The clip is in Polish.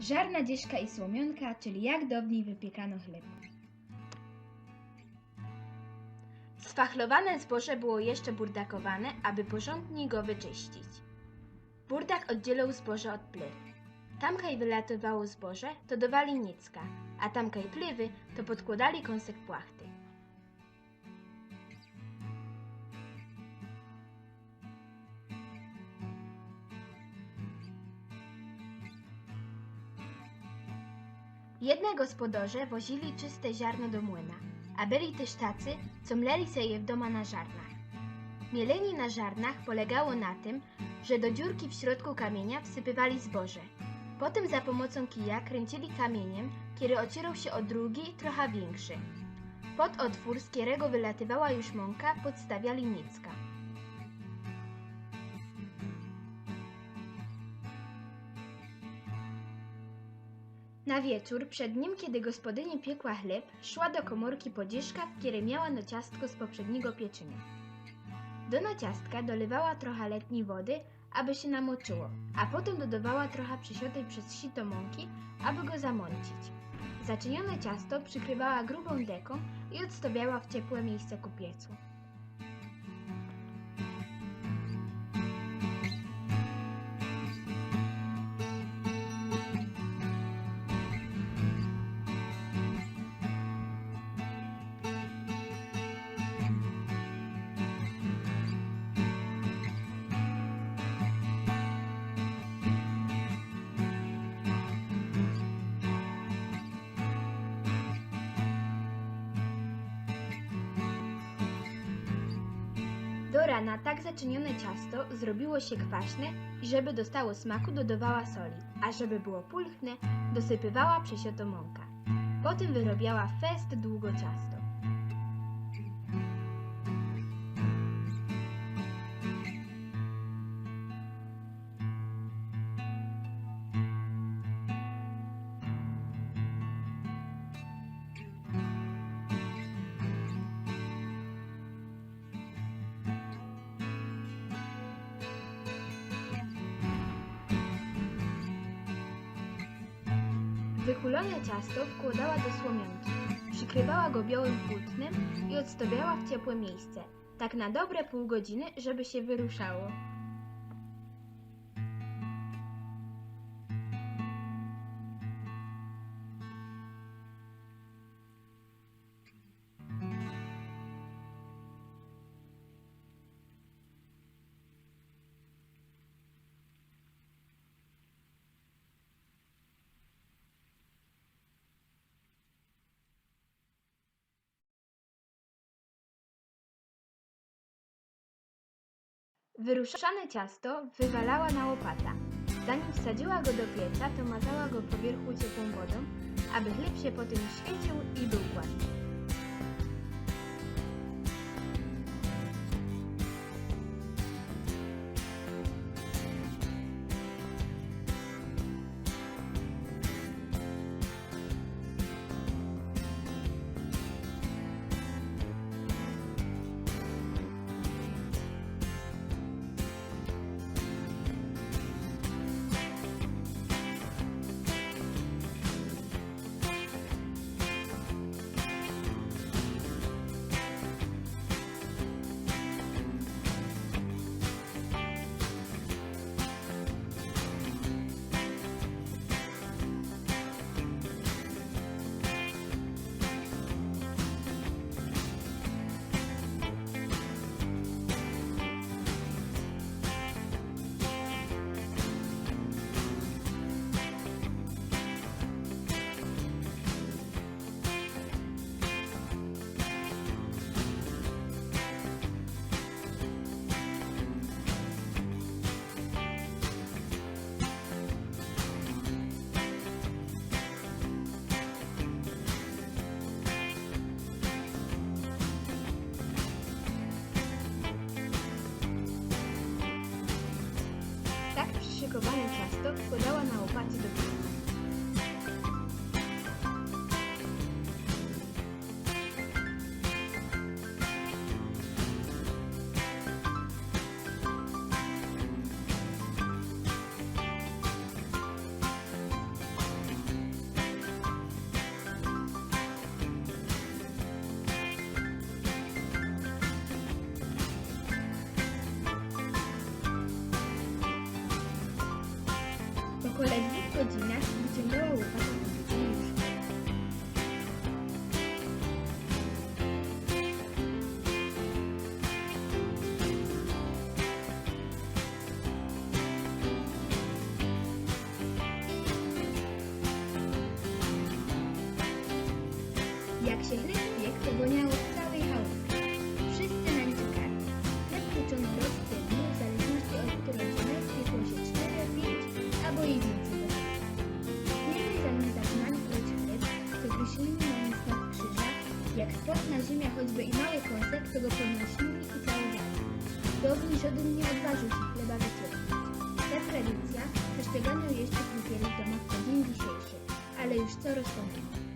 Żarna dzieszka i słomionka, czyli jak dawniej wypiekano chleb. Sfachlowane zboże było jeszcze burdakowane, aby porządnie go wyczyścić. Burdak oddzielał zboże od plew. Tamkaj wylatywało zboże, to dawali nicka, a tamkaj plywy, to podkładali kąsek płachty. Jedne gospodarze wozili czyste ziarno do młyna, a byli też tacy, co mleli se je w doma na żarnach. Mielenie na żarnach polegało na tym, że do dziurki w środku kamienia wsypywali zboże. Potem za pomocą kija kręcili kamieniem, kiedy ocierał się o drugi, trochę większy. Pod otwór, z którego wylatywała już mąka, podstawiali nicka. Na wieczór, przed nim, kiedy gospodyni piekła chleb, szła do komórki podzieszka, w której miała no ciastko z poprzedniego pieczenia. Do naciastka dolewała trochę letniej wody, aby się namoczyło, a potem dodawała trochę przysiotej przez sito mąki, aby go zamącić. Zaczynione ciasto przykrywała grubą deką i odstawiała w ciepłe miejsce ku piecu. Do rana tak zaczynione ciasto zrobiło się kwaśne i żeby dostało smaku dodawała soli, a żeby było pulchne dosypywała przesiotą mąka. Potem wyrobiała fest długo ciasto. Wychulone ciasto wkładała do słomionki, przykrywała go białym płótnem i odstawiała w ciepłe miejsce, tak na dobre pół godziny, żeby się wyruszało. Wyruszane ciasto wywalała na łopata. Zanim wsadziła go do pieca, to mazała go po wierzchu ciepłą wodą, aby chleb się potem świecił i był gładki. Przyszykowane ciasto wkładała na łopacie do kolejnych godzinach, gdzie miało choćby i mały kąsek, to go podnosili i całowali. Dobrze, żaden nie odważył się chleba wyciągnąć. Ta tradycja jeszcze krupieli w domach po dzień dzisiejszy, ale już co rozpomniał.